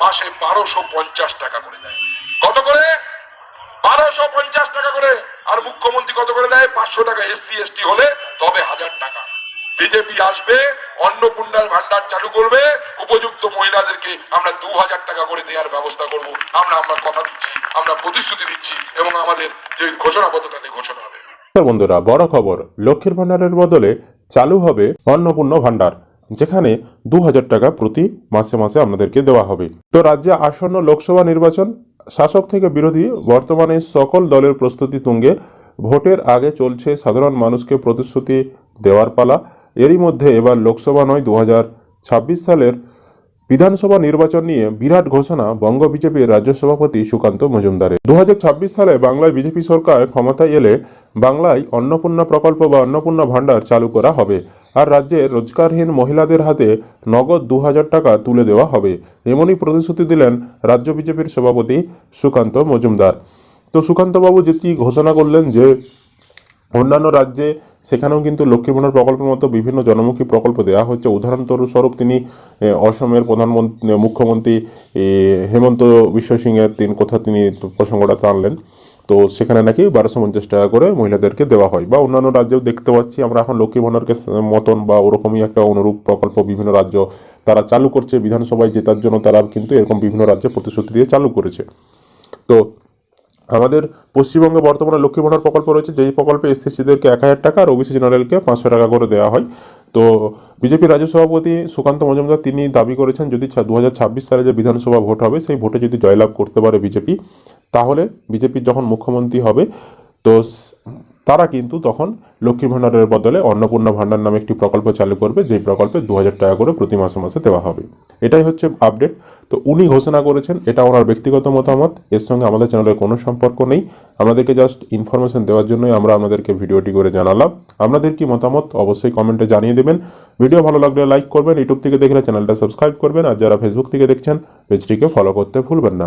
মাসে বারোশো পঞ্চাশ টাকা করে দেয়। কত করে? বারোশো পঞ্চাশ টাকা করে। আর মুখ্যমন্ত্রী কত করে দেয়? পাঁচশো টাকা এসসি, এসটি হলে তবে হাজার টাকা। বিজেপি আসবে, অন্নপূর্ণার ভান্ডার চালু করবে, উপযুক্ত মহিলাদেরকে আমরা দু হাজার টাকা করে দেওয়ার ব্যবস্থা করব। আমরা আমরা কথা দিচ্ছি, আমরা প্রতিশ্রুতি দিচ্ছি এবং আমাদের যে ঘোষণাপত্র তাতে ঘোষণা হবে। বন্ধুরা, বড় খবর, লক্ষ্মীর ভান্ডারের বদলে চালু হবে অন্নপূর্ণ ভাণ্ডার। যেখানে দু হাজার টাকা প্রতি মাসে মাসে আপনাদেরকে দেওয়া হবে। তো রাজ্যে আসন্ন লোকসভা নির্বাচন, শাসক থেকে বিরোধী বর্তমানে সকল দলের প্রস্তুতি তুঙ্গে, ভোটের আগে চলছে সাধারণ মানুষকে প্রতিশ্রুতি দেওয়ার পালা। এরই মধ্যে এবার লোকসভা নয় দু সালের বিধানসভা নির্বাচন নিয়ে বিরাট ঘোষণা বঙ্গ বিজেপির রাজ্য সভাপতি সুকান্ত মজুমদারের। দু সালে বাংলায় বিজেপি সরকার ক্ষমতায় এলে বাংলায় অন্নপূর্ণা প্রকল্প বা অন্নপূর্ণা ভাণ্ডার চালু করা হবে। আর রাজ্যের রোজগারহীন মহিলাদের হাতে নগদ দু হাজার টাকা তুলে দেওয়া হবে। এমনই প্রতিশ্রুতি দিলেন রাজ্য বিজেপির সভাপতি সুকান্ত মজুমদার। তো সুকান্তবাবু যেটি ঘোষণা করলেন যে অন্যান্য রাজ্যে সেখানেও কিন্তু লক্ষ্মী প্রকল্পের মতো বিভিন্ন জনমুখী প্রকল্প দেওয়া হচ্ছে। উদাহরণস্বরূপ তিনি অসমের প্রধানমন্ত্রী মুখ্যমন্ত্রী হেমন্ত বিশ্ব সিংয়ের তিন কথা তিনি প্রসঙ্গটা টানলেন। তো সেখানে নাকি বারোশো পঞ্চাশ টাকা করে মহিলাদেরকে দেওয়া হয়। বা অন্যান্য রাজ্যেও দেখতে পাচ্ছি, আমরা এখন লক্ষ্মী ভাণ্ডারকে মতন বা ওরকমই একটা অনুরূপ প্রকল্প বিভিন্ন রাজ্য তারা চালু করছে, বিধানসভায় জেতার জন্য তারা কিন্তু এরকম বিভিন্ন রাজ্যে প্রতিশ্রুতি দিয়ে চালু করেছে। তো আমাদের পশ্চিমবঙ্গে বর্তমানে লক্ষ্মী ভাণ্ডার প্রকল্প রয়েছে, যেই প্রকল্পে এসএসসিদেরকে এক হাজার টাকা আর ওবিসি জেনারেলকে পাঁচশো টাকা করে দেওয়া হয়। তো বিজেপি রাজ্য সভাপতি সুকান্ত মজুমদার তিনি দাবি করেছেন, যদি দু হাজার ছাব্বিশ সালে যে বিধানসভা ভোট হবে, সেই ভোটে যদি জয়লাভ করতে পারে বিজেপি তাহলে বিজেপির যখন মুখ্যমন্ত্রী হবে, তো তারা কিন্তু তখন লক্ষ্মী ভাণ্ডারের বদলে অন্নপূর্ণা ভাণ্ডার নামে একটি প্রকল্প চালু করবে, যেই প্রকল্পে দু হাজার টাকা করে প্রতি মাসে মাসে দেওয়া হবে। এটাই হচ্ছে আপডেট তো উনি ঘোষণা করেছেন, এটা ওনার ব্যক্তিগত মতামত, এর সঙ্গে আমাদের চ্যানেলের কোনো সম্পর্ক নেই। আমাদেরকে জাস্ট ইনফরমেশন দেওয়ার জন্যই আমরা আপনাদেরকে ভিডিওটি করে জানালাম। আপনাদের কি মতামত, অবশ্যই কমেন্টে জানিয়ে দেবেন। ভিডিও ভালো লাগলে লাইক করবেন ইউটিউব থেকে দেখলে চ্যানেলটা সাবস্ক্রাইব করবেন, আর যারা ফেসবুক থেকে দেখছেন পেজটিকে ফলো করতে ভুলবেন না।